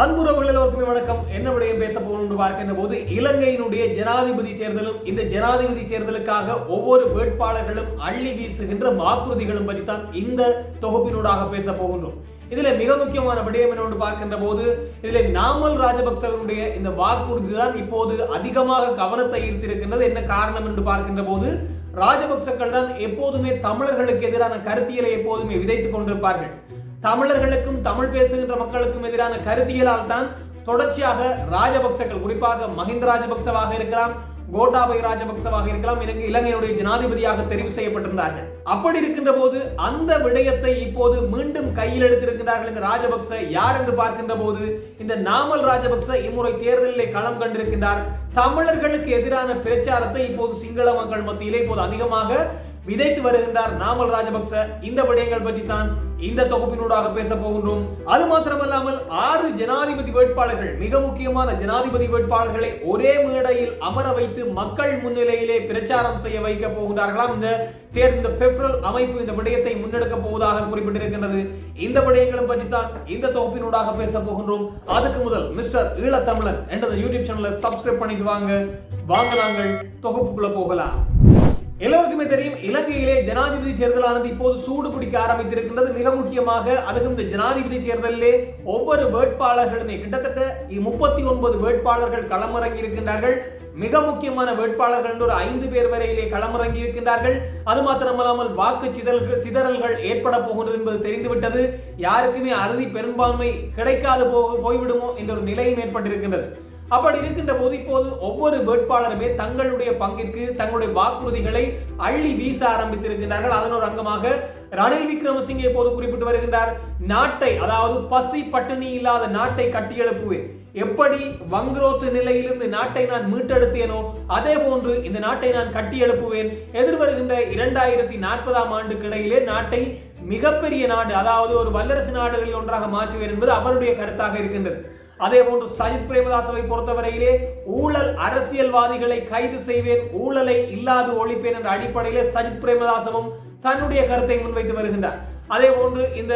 அன்புறவுகள் எல்லோருக்குமே வணக்கம். என்ன விடயம் பேச போகணும் என்று பார்க்கின்ற போது இலங்கையினுடைய ஜனாதிபதி தேர்தலும் இந்த ஜனாதிபதி தேர்தலுக்காக ஒவ்வொரு வேட்பாளர்களும் அள்ளி வீசுகின்ற வாக்குறுதிகளும் பற்றி தான் இந்த தொகுப்பினூடாக பேச போகின்றோம். இதுல மிக முக்கியமான விடயம் என்னவென்று பார்க்கின்ற போது இதுல நாமல் ராஜபக்சவருடைய இந்த வாக்குறுதி தான் இப்போது அதிகமாக கவனத்தை ஈர்த்திருக்கின்றது. என்ன காரணம் என்று பார்க்கின்ற போது ராஜபக்சக்கள் தான் எப்போதுமே தமிழர்களுக்கு எதிரான கருத்தியலை எப்போதுமே விதைத்துக் கொண்டிருப்பார்கள். தமிழர்களுக்கும் தமிழ் பேசுகின்ற மக்களுக்கும் எதிரான கருத்தியலால் தான் தொடர்ச்சியாக ராஜபக்சர்கள் குறிப்பாக மஹிந்த ராஜபக்சவாக இருக்கலாம் கோட்டாபய ராஜபக்சவாக இருக்கலாம் எனக்கு இலங்கையுடைய ஜனாதிபதியாக தெரிவு செய்யப்பட்டிருந்தார்கள். அப்படி இருக்கின்ற போது அந்த விடயத்தை இப்போது மீண்டும் கையில் எடுத்திருக்கிறார்கள் இந்த ராஜபக்ச யார் என்று பார்க்கின்ற போது இந்த நாமல் ராஜபக்ச இம்முறை தேர்தலிலே களம் கண்டிருக்கின்றார். தமிழர்களுக்கு எதிரான பிரச்சாரத்தை இப்போது சிங்கள மக்கள் மத்தியிலே இப்போது அதிகமாக விதைத்து வருகின்றார் நாமல் ராஜபக்ச. இந்த விடயங்கள் பற்றி தான் இந்த தொகுப்பினூடாக பேச போகின்றோம். அது மாத்திரமல்லாமல் ஆறு ஜனாதிபதி வேட்பாளர்கள் மிக முக்கியமான ஜனாதிபதி வேட்பாளர்களை ஒரே மேடையில் அமர வைத்து மக்கள் முன்னிலையிலே பிரச்சாரம் செய்ய வைக்க போகின்றார்களாம். இந்த தேர்ந்த பெப்ரல் அமைப்பு இந்த விடயத்தை முன்னெடுக்க போவதாக குறிப்பிட்டிருக்கின்றது. இந்த விடயங்களும் பற்றி தான் இந்த தொகுப்பினூடாக பேச போகின்றோம். அதுக்கு முதல் மிஸ்டர் ஈழத்தமிழன் என்ற யூடியூப் சேனலை சப்ஸ்கிரைப் பண்ணிட்டு வாங்க. வாங்க நாங்கள் தொகுப்புக்குள்ள போகலாம். எல்லோருக்குமே தெரியும் இலங்கையிலே ஜனாதிபதி தேர்தலானது இப்போது சூடு பிடிக்க ஆரம்பித்திருக்கின்றது. மிக முக்கியமாக அதுவும் இந்த ஜனாதிபதி தேர்தலிலே ஒவ்வொரு வேட்பாளர்களுமே கிட்டத்தட்ட முப்பத்தி ஒன்பது வேட்பாளர்கள் களமிறங்கி இருக்கின்றார்கள் மிக முக்கியமான வேட்பாளர்கள் ஒரு ஐந்து பேர் வரையிலே களமிறங்கி இருக்கின்றார்கள் அது மாத்திரமல்லாமல் வாக்கு சிதறல்கள் சிதறல்கள் ஏற்பட போகிறது என்பது தெரிந்துவிட்டது. யாருக்குமே அறுதி பெரும்பான்மை கிடைக்காது போக போய்விடுமோ என்ற ஒரு நிலையும் ஏற்பட்டிருக்கின்றது. அப்படி இருக்கின்ற போது இப்போது ஒவ்வொரு வேட்பாளருமே தங்களுடைய பங்கிற்கு தங்களுடைய வாக்குறுதிகளை அள்ளி வீச ஆரம்பித்திருக்கின்றார்கள். அதன் ஒரு அங்கமாக ரணில் விக்ரமசிங்கே போது குறிப்பிட்டு வருகின்றார். நாட்டை அதாவது பசி பட்டினி இல்லாத நாட்டை கட்டியெழுப்புவேன் எப்படி வங்குரோத்து நிலையிலிருந்து நாட்டை நான் மீட்டெடுத்தேனோ அதே போன்று இந்த நாட்டை நான் கட்டி எழுப்புவேன் எதிர்வருகின்ற இரண்டாயிரத்தி நாற்பதாம் ஆண்டுக்கு இடையிலே நாட்டை மிகப்பெரிய நாடு அதாவது ஒரு வல்லரசு நாடுகளில் ஒன்றாக மாற்றுவேன் என்பது அவருடைய கருத்தாக இருக்கின்றது. அதே போன்று சஜித் பிரேமதாசவை பொறுத்தவரையிலே ஊழல் அரசியல்வாதிகளை கைது செய்வேன் ஊழலை இல்லாது ஒழிப்பேன் என்ற அடிப்படையிலே சஜித் பிரேமதாசவும் தன்னுடைய கருத்தை முன்வைத்து வருகின்றார். அதே போன்று இந்த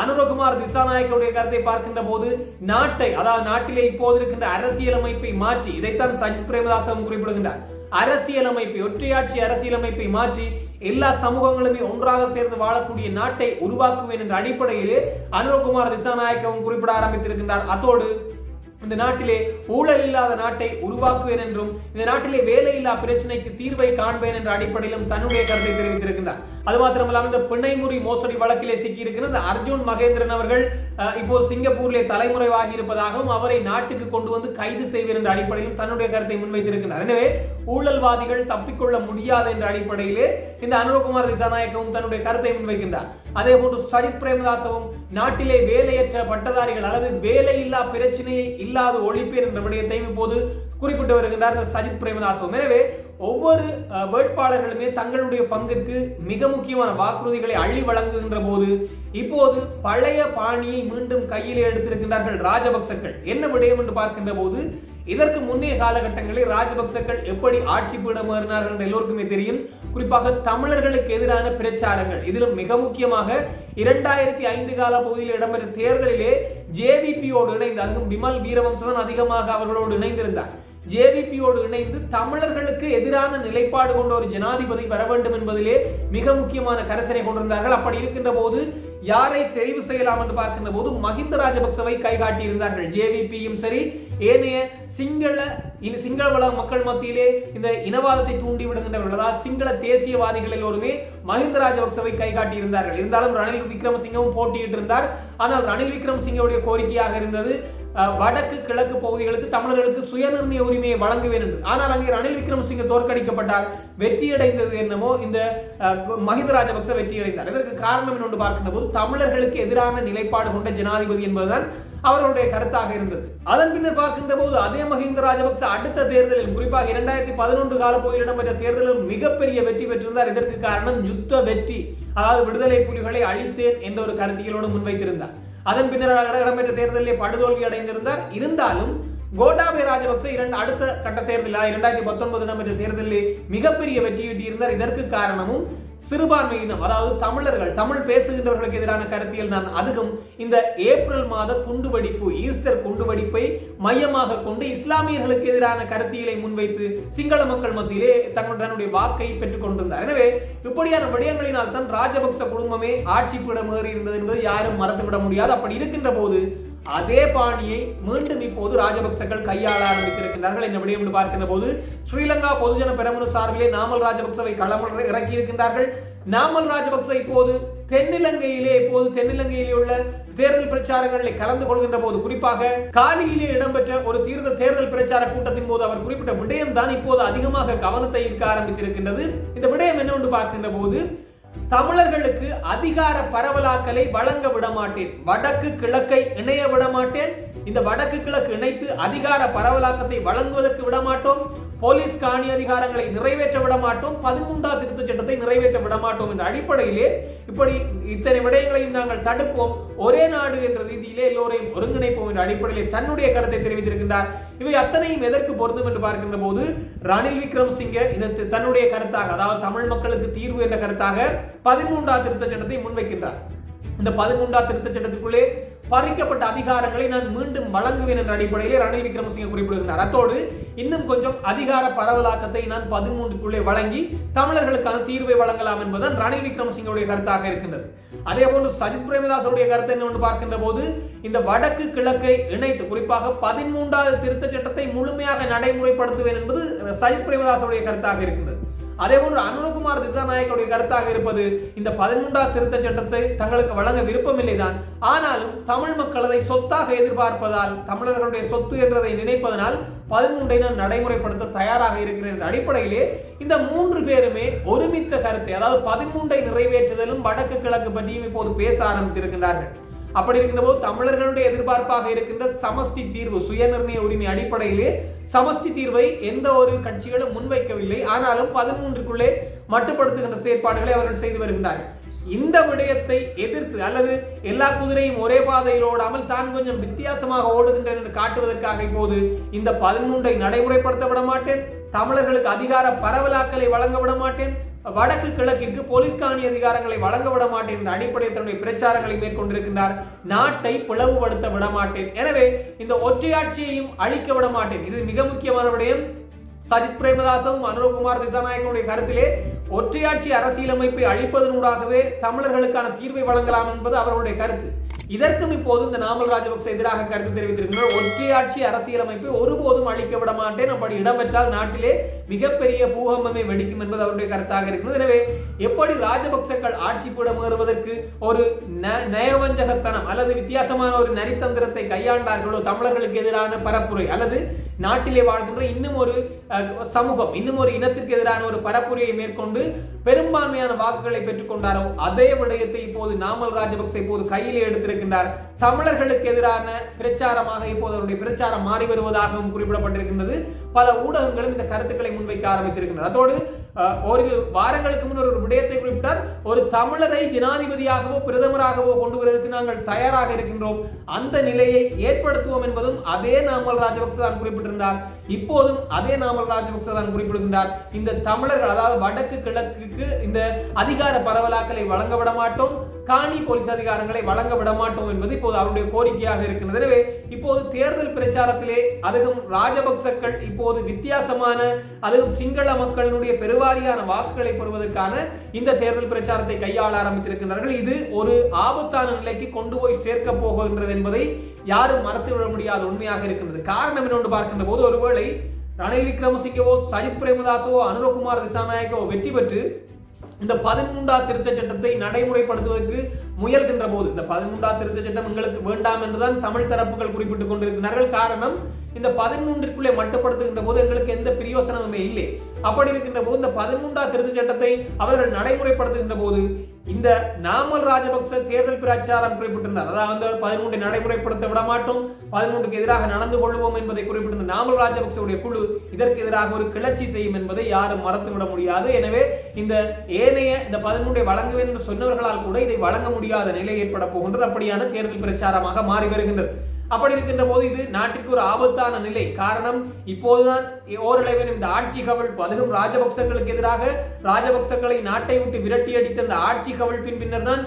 அனுரகுமார் திசாநாயக்கருடைய கருத்தை பார்க்கின்ற போது நாட்டை அதாவது நாட்டிலே இப்போது இருக்கின்ற அரசியலமைப்பை மாற்றி இதைத்தான் சஜித் பிரேமதாசவும் குறிப்பிடுகின்றார். அரசியலமைப்பை ஒற்றையாட்சி அரசியலமைப்பை மாற்றி எல்லா சமூகங்களுமே ஒன்றாக சேர்ந்து வாழக்கூடிய நாட்டை உருவாக்குவேன் என்ற அடிப்படையில் அனுரகுமார் திசாநாயக்கவும் குறிப்பிட ஆரம்பித்திருக்கின்றார். அத்தோடு இந்த நாட்டிலே ஊழல் இல்லாத நாட்டை உருவாக்குவேன் என்றும் இந்த நாட்டிலே வேலை இல்லா பிரச்சனைக்கு தீர்வை காண்பேன் என்ற அடிப்படையிலும் தன்னுடைய கருத்தை தெரிவித்திருக்கின்றார். அது மாத்திரமல்லாமல் இந்த பிணைமுறி மோசடி வழக்கிலே சிக்கியிருக்கிற இந்த அர்ஜுன் மகேந்திரன் அவர்கள் இப்போ சிங்கப்பூரிலே தலைமுறைவாகி இருப்பதாகவும் அவரை நாட்டுக்கு கொண்டு வந்து கைது செய்வேன் என்ற அடிப்படையிலும் தன்னுடைய கருத்தை முன்வைத்திருக்கிறார் எனவே ஊழல்வாதிகள் தப்பிக்கொள்ள முடியாது என்ற அடிப்படையிலே இந்த அனுரகுமார் திசாநாயக்கவும் தன்னுடைய கருத்தை முன்வைக்கின்றார். அதே போன்று சரித் பிரேமதாசவும் நாட்டிலே வேலையற்ற பட்டதாரிகள் அல்லது வேலையில்லா பிரச்சனையை இல்லாத ஒழிப்பேர் என்ற விடயத்தையும் இப்போது குறிப்பிட்டு வருகின்றார் சஜித் பிரேமதாசவும். எனவே ஒவ்வொரு வேட்பாளர்களுமே தங்களுடைய பங்கிற்கு மிக முக்கியமான வாக்குறுதிகளை அள்ளி வழங்குகின்ற போது இப்போது பழைய பாணியை மீண்டும் கையிலே எடுத்திருக்கின்றார்கள் ராஜபக்சர்கள். என்ன விடயம் என்று பார்க்கின்ற போது இதற்கு முன்னைய காலகட்டங்களில் ராஜபக்சக்கள் எப்படி ஆட்சி பீடமேறினார்கள் என்று எல்லோருக்குமே தெரியும். குறிப்பாக தமிழர்களுக்கு எதிரான பிரச்சாரங்கள். இதிலும் மிக முக்கியமாக இரண்டாயிரத்தி ஐந்து கால பகுதியில் இடம்பெற்ற தேர்தலிலே ஜேவிபியோடு இணைந்து அதுவும் விமல் வீரவம்சன் அதிகமாக அவர்களோடு இணைந்திருந்தார். ஜேவிபியோடு இணைந்து தமிழர்களுக்கு எதிரான நிலைப்பாடு கொண்ட ஒரு ஜனாதிபதி வர வேண்டும் என்பதிலே மிக முக்கியமான கரசனை கொண்டிருந்தார்கள். அப்படி இருக்கின்ற போது யாரை தெரிவு செய்யலாம் என்று பார்க்கின்ற போது மஹிந்த ராஜபக்சவை கைகாட்டி இருந்தார்கள். ஜேவிபியும் சரி ஏனைய சிங்கள சிங்கள வள மக்கள் மத்தியிலே இந்த இனவாதத்தை தூண்டி விடுகின்றவர்கள் சிங்கள தேசியவாதிகள் எல்லோருமே மஹிந்த ராஜபக்சவை கைகாட்டி இருந்தார்கள் இருந்தாலும் ரணில் விக்ரமசிங்கவும் போட்டியிட்டு இருந்தார் ஆனால் ரணில் விக்ரமசிங்கவுடைய கோரிக்கையாக இருந்தது வடக்கு கிழக்கு பகுதிகளுக்கு தமிழர்களுக்கு சுயநிர்ணய உரிமையை வழங்க வேண்டும் ஆனால் அங்கே ரணில் விக்ரமசிங்க தோற்கடிக்கப்பட்டால் வெற்றியடைந்தது என்னமோ இந்த மஹிந்த ராஜபக்ச வெற்றியடைந்தார். இதற்கு காரணம் என்னொன்று பார்க்கின்ற போது தமிழர்களுக்கு எதிரான நிலைப்பாடு கொண்ட ஜனாதிபதி என்பதுதான் அவர்களுடைய கருத்தாக இருந்தது. அதன் பின்னர் பார்க்கின்ற போது அதே மஹிந்த ராஜபக்ச அடுத்த தேர்தலில் குறிப்பாக இரண்டாயிரத்தி பதினொன்று கால போயில் இடம்பெற்ற தேர்தலில் மிகப்பெரிய வெற்றி பெற்றிருந்தார். இதற்கு காரணம் யுத்த வெற்றி அதாவது விடுதலை புலிகளை அழித்தேன் என்ற ஒரு கருத்தியலோடு முன்வைத்திருந்தார். அதன் பின்னர் இடம்பெற்ற தேர்தலிலே படுதோல்வி அடைந்திருந்தார். இருந்தாலும் கோட்டாபய ராஜபக்ச இரண்டு அடுத்த கட்ட தேர்தலில் இரண்டாயிரத்தி பத்தொன்பது இடம்பெற்ற தேர்தலில் மிகப்பெரிய வெற்றி ஈட்டியிருந்தார் இதற்கு காரணமும் சிறுபான்மையினம் அதாவது தமிழர்கள் தமிழ் பேசுகின்றவர்களுக்கு எதிரான கருத்தியல் தான். அதிகம் இந்த ஏப்ரல் மாத குண்டுவெடிப்பு ஈஸ்டர் குண்டுவெடிப்பை மையமாக கொண்டு இஸ்லாமியர்களுக்கு எதிரான கருத்தியலை முன்வைத்து சிங்கள மக்கள் மத்தியிலே தங்கள் தன்னுடைய வாக்கை பெற்றுக் கொண்டிருந்தார். எனவே இப்படியான விடயங்களினால் தான் ராஜபக்ச குடும்பமே ஆட்சி பீடம் இருந்தது என்பது யாரும் மறந்துவிட முடியாது. அப்படி இருக்கின்ற போது அதே பாணியை மீண்டும் இப்போது ராஜபக்சர்கள் கையாள ஆரம்பித்திருக்கிறார்கள் என்ன விடயம் என்று பார்க்கின்ற போது ஸ்ரீலங்கா பொதுஜன பெரமுன சார்பிலே நாமல் ராஜபக்சவை களமன்ற இறக்கி இருக்கின்றார்கள் நாமல் ராஜபக்ச இப்போது தென்னிலங்கையிலே இப்போது தென்னிலங்கையிலே உள்ள தேர்தல் பிரச்சாரங்களில் கலந்து கொள்கின்ற போது குறிப்பாக காலியிலே இடம்பெற்ற ஒரு தீர்த்த தேர்தல் பிரச்சார கூட்டத்தின் போது அவர் குறிப்பிட்ட விடயம் தான் இப்போது அதிகமாக கவனத்தை ஈர்க்க ஆரம்பித்திருக்கின்றது. இந்த விடயம் என்னவென்று பார்க்கின்ற போது தமிழர்களுக்கு அதிகார பரவலாக்கலை வழங்க விட மாட்டேன் வடக்கு கிழக்கை இணைய விட மாட்டேன் இந்த வடக்கு கிழக்கு இணைத்து அதிகார பரவலாக்கத்தை வழங்குவதற்கு விட மாட்டோம் போலீஸ் காணி அதிகாரங்களை நிறைவேற்ற விட மாட்டோம் பதிமூன்றாம் திருத்த சட்டத்தை நிறைவேற்ற விட மாட்டோம் என்ற அடிப்படையிலே இப்படி இத்தனை விடயங்களையும் நாங்கள் தடுப்போம். ஒரே நாடு என்ற ரீதியிலே எல்லோரையும் ஒருங்கிணைப்போம் என்ற அடிப்படையிலே தன்னுடைய கருத்தை தெரிவித்திருக்கின்றார். இவை அத்தனையும் எதற்கு பொருந்தும் என்று பார்க்கின்ற போது ரணில் விக்ரம் சிங்க இந்த தன்னுடைய கருத்தாக அதாவது தமிழ் மக்களுக்கு தீர்வு என்ற கருத்தாக பதிமூன்றாம் திருத்த சட்டத்தை முன்வைக்கின்றார். இந்த பதிமூன்றாம் திருத்த சட்டத்துக்குள்ளே பறிக்கப்பட்ட அதிகாரங்களை நான் மீண்டும் வழங்குவேன் என்ற அடிப்படையில் ரணில் விக்ரமசிங்க குறிப்பிடுகிறார். அத்தோடு இன்னும் கொஞ்சம் அதிகார பரவலாக்கத்தை நான் பதிமூன்றுக்குள்ளே வழங்கி தமிழர்களுக்கான தீர்வை வழங்கலாம் என்பதுதான் ரணில் விக்ரமசிங்கவுடைய கருத்தாக இருக்கின்றது. அதே போன்று சஜித் பிரேமதாசனுடைய கருத்து என்னவென்று பார்க்கின்ற போது இந்த வடக்கு கிழக்கை இணைத்து குறிப்பாக பதிமூன்றாவது திருத்த சட்டத்தை முழுமையாக நடைமுறைப்படுத்துவேன் என்பது சஜித் பிரேமதாசனுடைய கருத்தாக இருக்கின்றது. அதே போன்று அனுரகுமார் திசாநாயக்கருடைய கருத்தாக இருப்பது இந்த பதிமூன்றாம் திருத்த சட்டத்தை தங்களுக்கு வழங்க விருப்பமில்லைதான். ஆனாலும் தமிழ் மக்கள் அதை சொத்தாக எதிர்பார்ப்பதால் தமிழர்களுடைய சொத்து என்றதை நினைப்பதனால் பதிமூன்றை நான் நடைமுறைப்படுத்த தயாராக இருக்கிறேன். என்ற அடிப்படையிலே இந்த மூன்று பேருமே ஒருமித்த கருத்தை அதாவது பதிமூன்றை நிறைவேற்றுதலும் வடக்கு கிழக்கு பற்றியும் இப்போது பேச ஆரம்பித்திருக்கின்றார்கள். அப்படி இருக்கின்ற போது தமிழர்களுடைய எதிர்பார்ப்பாக இருக்கின்ற சமஸ்தி தீர்வு சுயநிர்ணய உரிமை அடிப்படையிலே சமஸ்தி தீர்வை எந்த ஒரு கட்சிகளும் முன்வைக்கவில்லை. ஆனாலும் பதிமூன்றுக்குள்ளே மட்டுப்படுத்துகின்ற செயற்பாடுகளை அவர்கள் செய்து வருகின்றார்கள். இந்த விடயத்தை எதிர்த்து அல்லது எல்லா குதிரையும் ஒரே பாதையில் ஓடாமல் தான் கொஞ்சம் வித்தியாசமாக ஓடுகின்றன என்று காட்டுவதற்காக இப்போது இந்த பதினொன்றை நடைமுறைப்படுத்த விட மாட்டேன். தமிழர்களுக்கு அதிகார பரவலாக்கலை வழங்க விட மாட்டேன். வடக்கு கிழக்கிற்கு போலீஸ் காணி அதிகாரங்களை வழங்க விட மாட்டேன் என்ற அடிப்படையில் தன்னுடைய பிரச்சாரங்களை மேற்கொண்டிருக்கின்றார். நாட்டை பிளவுபடுத்த விட மாட்டேன். எனவே இந்த ஒற்றையாட்சியையும் அழிக்க விட மாட்டேன். இது மிக முக்கியமான விடயம். சஜித் பிரேமதாசவும் அனுரகுமார் திசாநாயகனுடைய கருத்திலே ஒற்றையாட்சி அரசியலமைப்பை அழிப்பதனூடாகவே தமிழர்களுக்கான தீர்வை வழங்கலாம் என்பது அவர்களுடைய கருத்து. இதற்கும் இப்போது இந்த நாமல் ராஜபக்ச எதிராக கருத்து தெரிவித்திருக்கின்றனர். ஒற்றையாட்சி அரசியலமைப்பை ஒருபோதும் அழிக்க விட மாட்டேன். அப்படி இடம்பெற்றால் நாட்டிலே மிகப்பெரிய பூகம்பமே வெடிக்கும் என்பது அவருடைய கருத்தாக இருக்கிறது. எனவே எப்படி ராஜபக்சக்கள் ஆட்சி பீடம் ஏறுவதற்கு ஒரு நயவஞ்சகத்தனம் அல்லது வித்தியாசமான ஒரு நரித்தந்திரத்தை கையாண்டார்களோ தமிழர்களுக்கு எதிரான பரப்புரை அல்லது நாட்டிலே வாழ்கின்ற இன்னும் ஒரு சமூகம் இன்னும் ஒரு இனத்திற்கு எதிரான ஒரு பரப்புரையை மேற்கொண்டு பெரும்பான்மையான வாக்குகளை பெற்றுக்கொண்டாரோ அதே விடயத்தை இப்போது நாமல் ராஜபக்சே இப்போது கையிலே எடுத்திருக்கின்றார். தமிழர்களுக்கு எதிரான பிரச்சாரமாக இப்போது அவருடைய பிரச்சாரம் மாறி வருவதாகவும் குறிப்பிடப்பட்டிருக்கின்றது. பல ஊடகங்களும் இந்த கருத்துக்களை முன்வைக்க ஆரம்பித்திருக்கின்றன. அதோடு ஒரு வாரங்களுக்கு முன்னர் ஒரு விடயத்தை குறிப்பிட்டார். ஒரு தமிழரை ஜனாதிபதியாகவோ பிரதமராகவோ கொண்டு வருவதற்கு நாங்கள் தயாராக இருக்கின்றோம். அந்த நிலையை ஏற்படுத்துவோம் என்பதும் அதே நாமல் ராஜபக்ச தான் குறிப்பிட்டிருந்தார். இப்போதும் அதே நாமல் ராஜபக்ச தான் குறிப்பிடுகின்றார். இந்த தமிழர்கள் அதாவது வடக்கு கிழக்குக்கு இந்த அதிகார பரவலாக்களை வழங்க விட மாட்டோம். காணி போலீஸ் அதிகாரங்களை வழங்க விட மாட்டோம் என்பது இப்போது அவருடைய கோரிக்கையாக இருக்கிறது எனவே இப்போது தேர்தல் பிரச்சாரத்திலே அதுவும் ராஜபக்சக்கள் இப்போது வித்தியாசமான அதுவும் சிங்கள மக்களுடைய பெருவாரியான வாக்குகளை பெறுவதற்கான இந்த தேர்தல் பிரச்சாரத்தை கையாள ஆரம்பித்திருக்கிறார்கள் இது ஒரு ஆபத்தான நிலைக்கு கொண்டு போய் சேர்க்க போகின்றது என்பதை யாரும் மறத்துவிட முடியாத உண்மையாக இருக்கின்றது. காரணம் என்னொன்று பார்க்கின்ற போது ஒருவேளை ரணில் விக்ரமசிங்கவோ சஜித் பிரேமதாசவோ அனுரகுமார் திசாநாயக்கவோ வெற்றி பெற்று இந்த பதிமூன்றாம் திருத்த சட்டத்தை நடைமுறைப்படுத்துவதற்கு முயல்கின்ற போது இந்த பதிமூன்றாம் திருத்த சட்டம் எங்களுக்கு வேண்டாம் என்றுதான் தமிழ் தரப்புகள் குறிப்பிட்டுக் கொண்டிருக்கிறார்கள். காரணம் இந்த பதிமூன்றிற்குள்ளே மட்டுப்படுத்துகின்ற போது எங்களுக்கு எந்த பிரயோசனமுமே இல்லை. அப்படி இருக்கின்ற போது இந்த பதிமூன்றாம் திருத்த சட்டத்தை அவர்கள் நடைமுறைப்படுத்துகின்ற போது இந்த நாமல் ராஜபக்ச தேர்தல் பிரச்சாரம் குறிப்பிட்டிருந்தார். அதாவது பதிமூன்றை நடைமுறைப்படுத்த விட மாட்டோம் பதிமூன்றுக்கு எதிராக நடந்து கொள்வோம் என்பதை குறிப்பிட்டிருந்த நாமல் ராஜபக்சவுடைய குழு இதற்கு எதிராக ஒரு கிளர்ச்சி செய்யும் என்பதை யாரும் மறந்துவிட முடியாது. எனவே இந்த ஏனைய இந்த பதிமூன்றை வழங்குவேன் என்று சொன்னவர்களால் கூட இதை வழங்க முடியாத நிலை ஏற்பட போகின்றது. அப்படியான தேர்தல் பிரச்சாரமாக மாறி வருகின்றது. அப்படி இருக்கின்ற போது இது நாட்டிற்கு ஒரு ஆபத்தான நிலை. காரணம் இப்போதுதான் ஓரளவில் இந்த ஆட்சி கவிழ்ப்பு அதுவும் ராஜபக்சங்களுக்கு எதிராக ராஜபக்சங்களை நாட்டை விட்டு விரட்டி அடித்த அந்த ஆட்சி கவிழ்ப்பின் பின்னர் தான்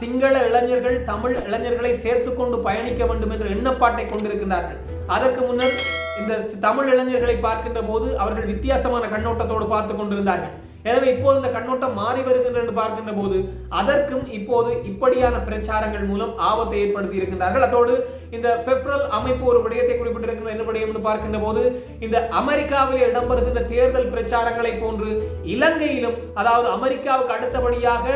சிங்கள இளைஞர்கள் தமிழ் இளைஞர்களை சேர்த்து கொண்டு பயணிக்க வேண்டும் என்ற எண்ணப்பாட்டை கொண்டிருக்கின்றார்கள். அதற்கு முன்னர் இந்த தமிழ் இளைஞர்களை பார்க்கின்ற போது அவர்கள் வித்தியாசமான கண்ணோட்டத்தோடு பார்த்து கொண்டிருந்தார்கள். எனவே இப்போது இந்த கண்ணோட்டம் மாறி வருகின்றது என்று பார்க்கின்ற போது அதற்கும் இப்போது இப்படியான பிரச்சாரங்கள் மூலம் ஆபத்தை ஏற்படுத்தி இருக்கின்றார்கள். அதோடு இந்த பெப்ரல் அமைப்பு ஒரு விடயத்தை குறிப்பிட்டிருக்கின்ற என்ன விடயம் என்று பார்க்கின்ற போது இந்த அமெரிக்காவில் இடம்பெறுகின்ற தேர்தல் பிரச்சாரங்களை போன்று இலங்கையிலும் அதாவது அமெரிக்காவுக்கு அடுத்தபடியாக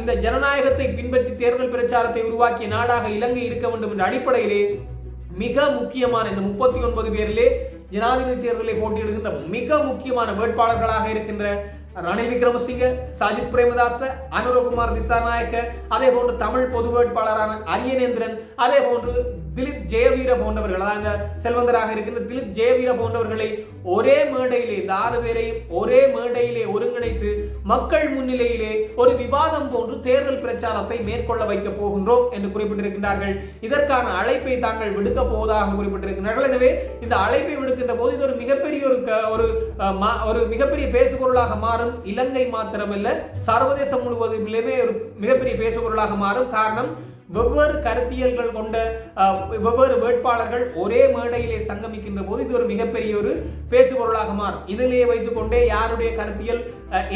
இந்த ஜனநாயகத்தை பின்பற்றி தேர்தல் பிரச்சாரத்தை உருவாக்கிய நாடாக இலங்கை இருக்க வேண்டும் என்ற அடிப்படையிலே மிக முக்கியமான இந்த முப்பத்தி ஒன்பது பேரிலே ஜனாதிபதி தேர்தலை போட்டியிடுகின்ற மிக முக்கியமான வேட்பாளர்களாக இருக்கின்ற ரணில் விக்ரமசிங்க சஜித் பிரேமதாச அனுரகுமார் திசாநாயக்க அதே போன்று தமிழ் பொது வேட்பாளரான அரியநேந்திரன் அதே போன்று திலீப் ஜெயவீர போன்றவர்கள் அதாவது செல்வந்தராக இருக்கின்ற திலீப் ஜெயவீர போன்றவர்களை ஒரே மேடையிலே இந்த ஆறு பேரையும் ஒரே மேடையிலே ஒருங்கிணைத்து மக்கள் முன்னிலையிலே ஒரு விவாதம் போன்று தேர்தல் பிரச்சாரத்தை மேற்கொள்ள வைக்க போகின்றோம் என்று குறிப்பிட்டிருக்கின்றார்கள். இதற்கான அழைப்பை தாங்கள் விடுக்க போவதாக குறிப்பிட்டிருக்கிறார்கள் எனவே இந்த அழைப்பை விடுக்கின்ற போது இது ஒரு மிகப்பெரிய ஒரு க- ஒரு மா- ஒரு மிகப்பெரிய பேசுபொருளாக மாறும். இலங்கை மாத்திரமல்ல சர்வதேசம் முழுவதிலுமே ஒரு மிகப்பெரிய பேசுபொருளாக மாறும். காரணம் வெவ்வேறு கருத்தியல்கள் கொண்ட வெவ்வேறு வேட்பாளர்கள் ஒரே மேடையிலே சங்கமிக்கின்ற போது இது ஒரு மிகப்பெரிய ஒரு பேசுபொருளாக மாறும். இதிலேயே வைத்துக்கொண்டே யாருடைய கருத்தியல்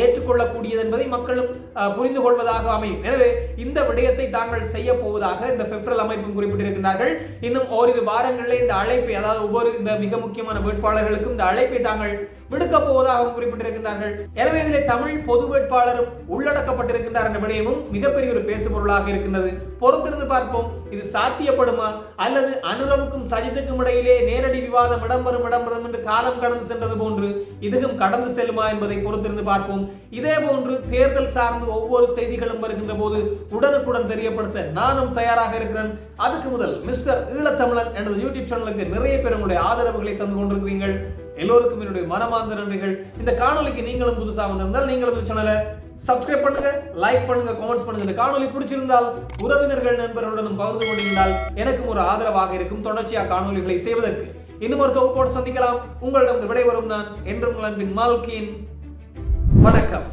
ஏற்றுக்கொள்ளக்கூடியது என்பதை மக்களும் புரிந்து கொள்வதாக அமையும். எனவே இந்த விடயத்தை தாங்கள் செய்ய போவதாக இந்த பெப்ரல் அமைப்பும் குறிப்பிட்டிருக்கிறார்கள் இன்னும் ஓரிரு வாரங்களிலே இந்த அழைப்பை அதாவது ஒவ்வொரு இந்த மிக முக்கியமான வேட்பாளர்களுக்கும் இந்த அழைப்பை தாங்கள் விடுக்க போவதாகவும் குறிப்பிட்டிருக்கின்றார்கள். எனவே இதிலே தமிழ் பொது வேட்பாளரும் உள்ளடக்கப்பட்டிருக்கின்றார் என்ற விடயமும் மிகப்பெரிய ஒரு பேசுபொருளாக இருக்கின்றது. பொறுத்திருந்து பார்ப்போம் இது சாத்தியப்படுமா? அல்லது அனுரவுக்கும் சஜித்துக்கும் இடையிலே நேரடி விவாதம் இடம்பெறும் இடம்பெறும் என்று காலம் கடந்து சென்றது போன்று இதுவும் கடந்து செல்லுமா என்பதை பொறுத்திருந்து பார்ப்போம். இதே போன்று தேர்தல் சார்ந்து ஒவ்வொரு செய்திகளும் வருகின்ற போது உடனுக்குடன் தெரியப்படுத்த நானும் தயாராக இருக்கிறேன். அதுக்கு முதல் மிஸ்டர் ஈழத்தமிழன் எனது யூடியூப் சேனலுக்கு நிறைய பேர் உங்களுடைய ஆதரவுகளை தந்து கொண்டிருக்கிறீர்கள். எல்லோருக்கும் என்னுடைய மனமார்ந்த நன்றிகள். இந்த காணொளிக்கு நீங்களும் புதுசாக வந்திருந்தால் நீங்களும் இந்த சேனலை சப்ஸ்கிரைப் பண்ணுங்க லைக் பண்ணுங்க கமெண்ட்ஸ் பண்ணுங்க. இந்த காணொலி பிடிச்சிருந்தால் உறவினர்கள் நண்பர்களுடனும் பகிர்ந்து கொண்டிருந்தால் எனக்கும் ஒரு ஆதரவாக இருக்கும். தொடர்ச்சியாக காணொலிகளை செய்வதற்கு இன்னும் ஒரு தொகுப்போடு சந்திக்கலாம். உங்களிடம் விடைபெறும் நான் என்றும் அன்பின் மால்கின் வணக்கம்.